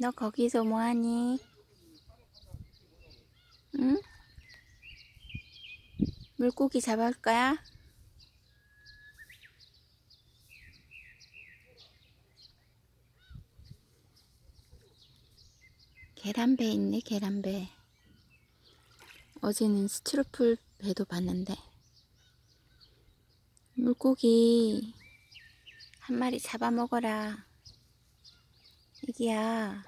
너 거기서 뭐하니? 응? 물고기 잡을 거야? 계란배 있네, 계란배. 어제는 스티로풀 배도 봤는데. 물고기 한 마리 잡아먹어라. 애기야.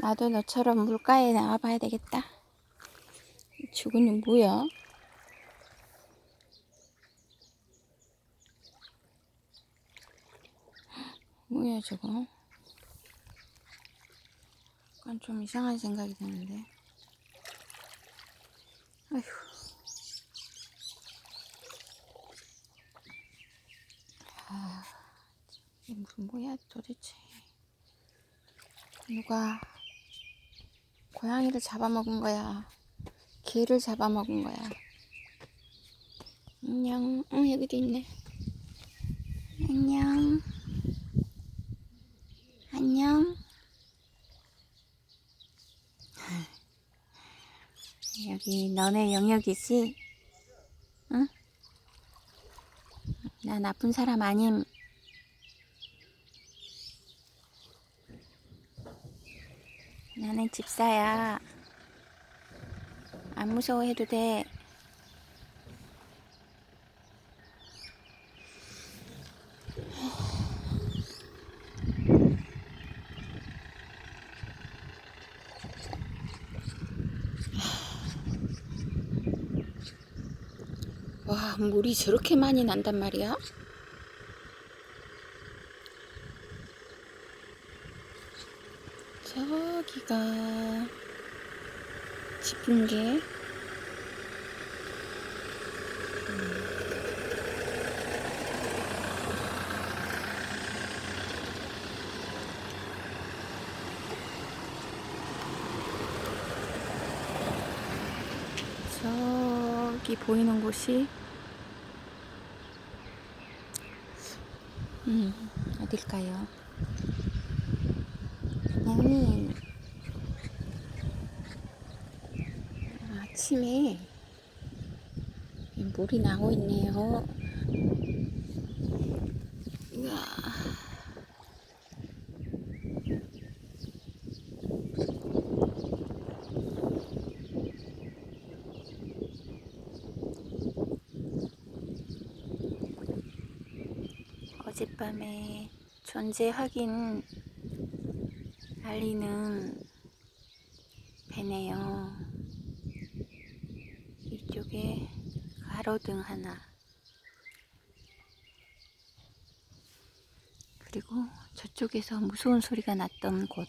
나도 너처럼 물가에 나와봐야 되겠다. 저거는 뭐야? 저거? 약간 좀 이상한 생각이 드는데. 아휴. 아, 이게 무슨 뭐야 도대체? 누가 고양이를 잡아먹은 거야? 개를 잡아먹은 거야? 안녕. 응 여기도 있네. 안녕. 여기 너네 영역이지? 응? 나 나쁜 사람 아님. 나는 집사야. 안 무서워해도 돼. 와, 물이 저렇게 많이 난단 말이야? 저기가 짚은 게 저기 보이는 곳이 음 어딜까요? 여기 아침에 물이 나고 있네요. 우와. 어젯밤에 존재 확인 알리는 배네요. 이쪽에 가로등 하나. 그리고 저쪽에서 무서운 소리가 났던 곳.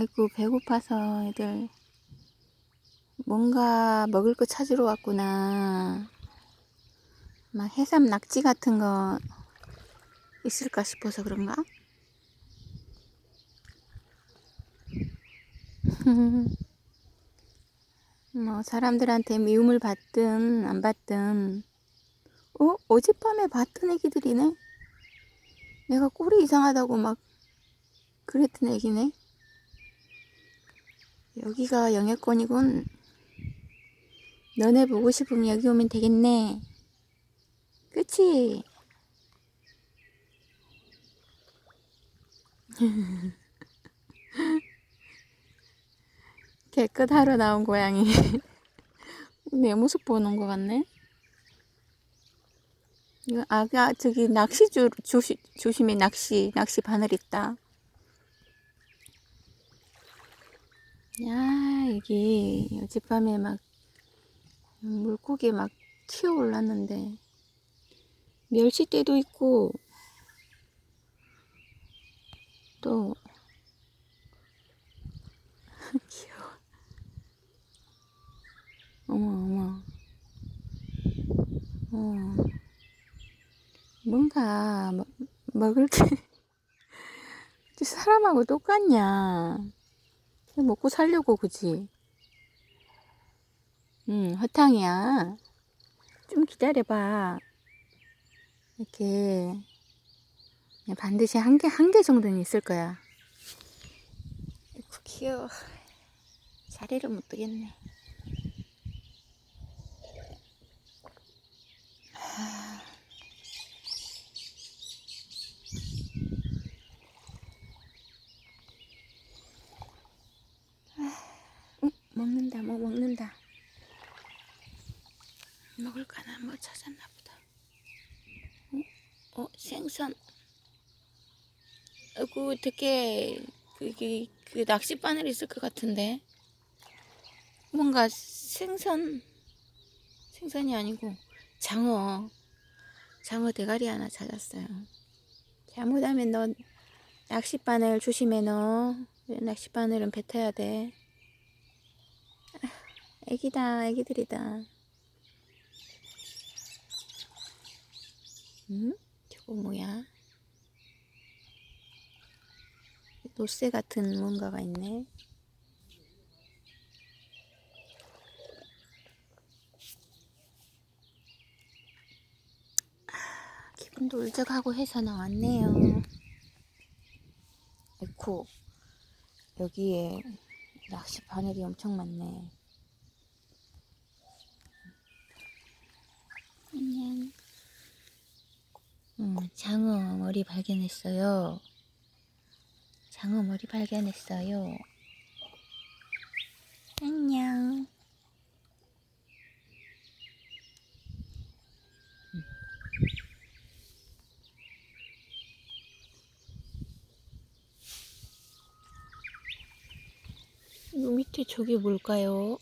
아이고 배고파서 애들 뭔가 먹을 거 찾으러 왔구나. 막 해삼 낙지 같은 거 있을까 싶어서 그런가? 뭐 사람들한테 미움을 받든 안 받든 어? 어젯밤에 봤던 애기들이네? 내가 꼴이 이상하다고 막 그랬던 애기네? 여기가 영해권이군. 너네 보고 싶으면 여기 오면 되겠네. 그치? 깨끗하러 나온 고양이. 내 모습 보는 것 같네. 이거 아가 저기 낚시줄 조심 조심히 낚시 낚시 바늘 있다. 야, 여기 어젯밤에 막 물고기 막 튀어 올랐는데 멸치떼도 있고 또 귀여워. 어머 어머. 어. 뭔가 먹, 먹을 게 사람하고 똑같냐. 그냥 먹고 살려고 그지? 응, 허탕이야. 좀 기다려봐. 이렇게 반드시 한 개, 한 개 정도는 있을 거야. 아이고, 귀여워. 자리를 못 두겠네. 응, 먹는다, 뭐 먹는다. 먹을 거나 뭐 찾았나 보다. 어, 어 생선. 아이고, 어떻게 그게 그 낚싯바늘 있을 것 같은데. 뭔가 생선, 생선이 아니고 장어, 장어 대가리 하나 찾았어요. 잘못하면 너 낚싯바늘 조심해 너. 낚싯바늘은 뱉어야 돼. 아, 애기다, 애기들이다. 응? 저거 뭐야? 노쇠 같은 뭔가가 있네. 아, 기분도 울적하고 해서 나왔네요. 에코, 여기에 낚시 바늘이 엄청 많네. 안녕. 음, 장어 머리 발견했어요. 장어 머리 발견했어요. 안녕. 음. 이 밑에 저게 뭘까요?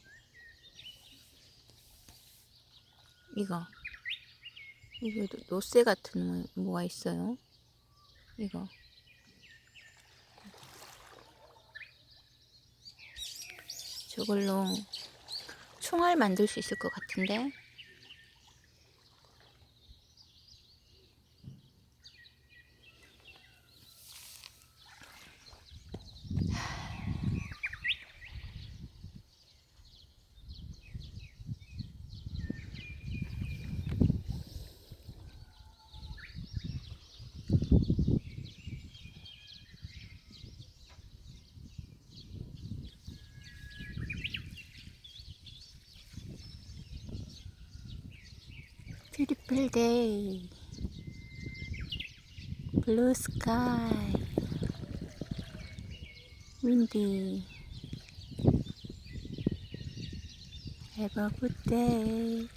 이거. 이거 노쇠 같은 뭐, 뭐가 있어요? 이거. 저걸로 총알 만들 수 있을 것 같은데. beautiful day. Blue sky. Windy. Have a good day.